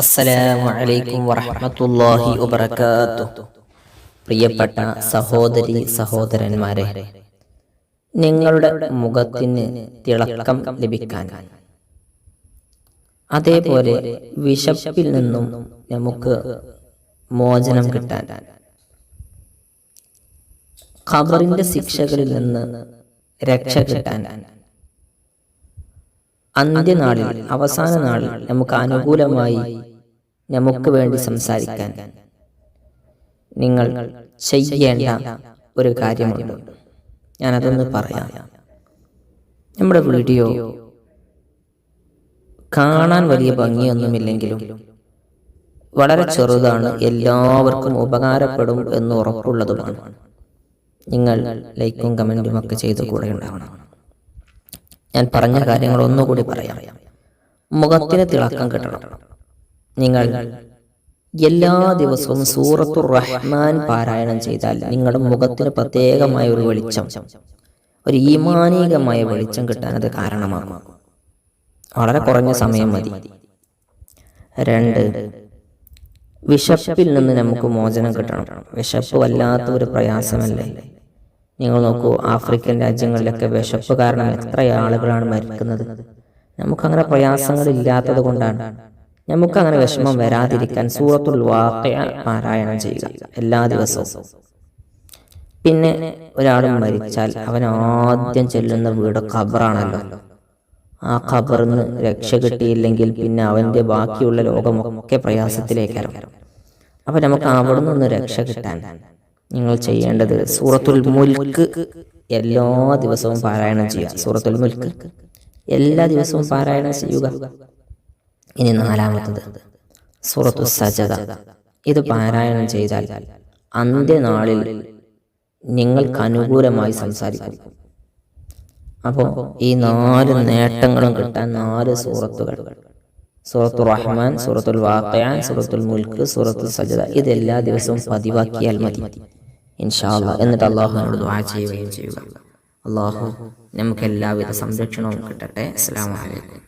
അസ്സലാമു അലൈക്കും വറഹ്മത്തുള്ളാഹി വബറകാതുഹു പ്രിയപ്പെട്ട സഹോദരി സഹോദരന്മാരെ നിങ്ങളുടെ മുഖത്തിന് തിളക്കം ലഭിക്കാൻ. അതേപോലെ വിശപ്പിൽ നിന്നും നമുക്ക് മോചനം കിട്ടാൻ. ഖബറിന്റെ ശിക്ഷകളിൽ നിന്ന് രക്ഷ കിട്ടാൻ. അന്ത്യനാളിൽ അവസാന നാളിൽ നമുക്ക് അനുകൂലമായി നമുക്ക് വേണ്ടി സംസാരിക്കാൻ. നിങ്ങൾ ചെയ്യേണ്ട ഒരു കാര്യമുണ്ട്. ഞാനതൊന്ന് പറയാം. നമ്മുടെ വീഡിയോ കാണാൻ വലിയ ഭംഗിയൊന്നുമില്ലെങ്കിലും വളരെ ചെറുതാണ് എല്ലാവർക്കും ഉപകാരപ്പെടും എന്ന് ഉറപ്പുള്ളതുമാണ്. നിങ്ങൾ ലൈക്കും കമന്റും ഒക്കെ ചെയ്ത് കൂടെ ഉണ്ടാവണം. ഞാൻ പറഞ്ഞ കാര്യങ്ങൾ ഒന്നുകൂടി പറയാം. മുഖത്തിന് തിളക്കം കിട്ടണം. നിങ്ങൾ എല്ലാ ദിവസവും സൂറത്തു റഹ്മാൻ പാരായണം ചെയ്താൽ നിങ്ങളുടെ മുഖത്തിന് പ്രത്യേകമായ ഒരു വെളിച്ചം ഒരു ഈമാനികമായ വെളിച്ചം കിട്ടാൻ അത് കാരണമാകും. വളരെ കുറഞ്ഞ സമയം മതി. രണ്ട് വിശപ്പിൽ നിന്ന് നമുക്ക് മോചനം കിട്ടണം. വിശപ്പ് വല്ലാത്ത ഒരു പ്രയാസമല്ലേ? നിങ്ങൾ നോക്കൂ ആഫ്രിക്കൻ രാജ്യങ്ങളിലൊക്കെ വിശപ്പ് കാരണം എത്ര ആളുകളാണ് മരിക്കുന്നത്? നമുക്കങ്ങനെ പ്രയാസങ്ങൾ ഇല്ലാത്തത് കൊണ്ടാണ്. നമുക്കങ്ങനെ വിഷമം വരാതിരിക്കാൻ സൂറത്തുൽ വാക്കയ പാരായണം ചെയ്യുക എല്ലാ ദിവസവും. പിന്നെ ഒരാൾ മരിച്ചാൽ അവൻ ആദ്യം ചെല്ലുന്ന വീട് ഖബറാണല്ലോ. ആ ഖബറിന് രക്ഷ കിട്ടിയില്ലെങ്കിൽ പിന്നെ അവന്റെ ബാക്കിയുള്ള ലോകമൊക്കെ പ്രയാസത്തിലേക്കാണ് അപ്പം നമുക്ക് അവിടെ നിന്ന് രക്ഷ കിട്ടാൻ നിങ്ങൾ ചെയ്യേണ്ടത് സൂറത്തുൽ മുൽക്ക് എല്ലാ ദിവസവും പാരായണം ചെയ്യുക. സൂറത്തുൽ മുൽക്ക് എല്ലാ ദിവസവും പാരായണം ചെയ്യുക. ഇനി നാലാമത്തത്. സുറത്തു സജത ഇത് പാരായണം ചെയ്താൽ അന്ത്യനാളിൽ നിങ്ങൾക്ക് അനുകൂലമായി സംസാരിക്കും. അപ്പോൾ ഈ നാല് നേട്ടങ്ങളും കിട്ടാൻ നാല് സൂറത്തുകൾ. സൂറത്തു റഹ്മാൻ സൂറത്തുൽ വാക്കയാൻ സൂറത്തുൽ മുൽക്ക് സൂറത്തുൽ സജത ഇത് എല്ലാ ദിവസവും പതിവാക്കിയാൽ മതി. ഇൻഷാല്ല എന്നിട്ട് അള്ളാഹുനോട് ദ്വാ ചെയ്യുകയും ചെയ്യുക. അള്ളാഹു നമുക്ക് എല്ലാവിധ സംരക്ഷണവും കിട്ടട്ടെ. അസ്സാം വലൈക്കും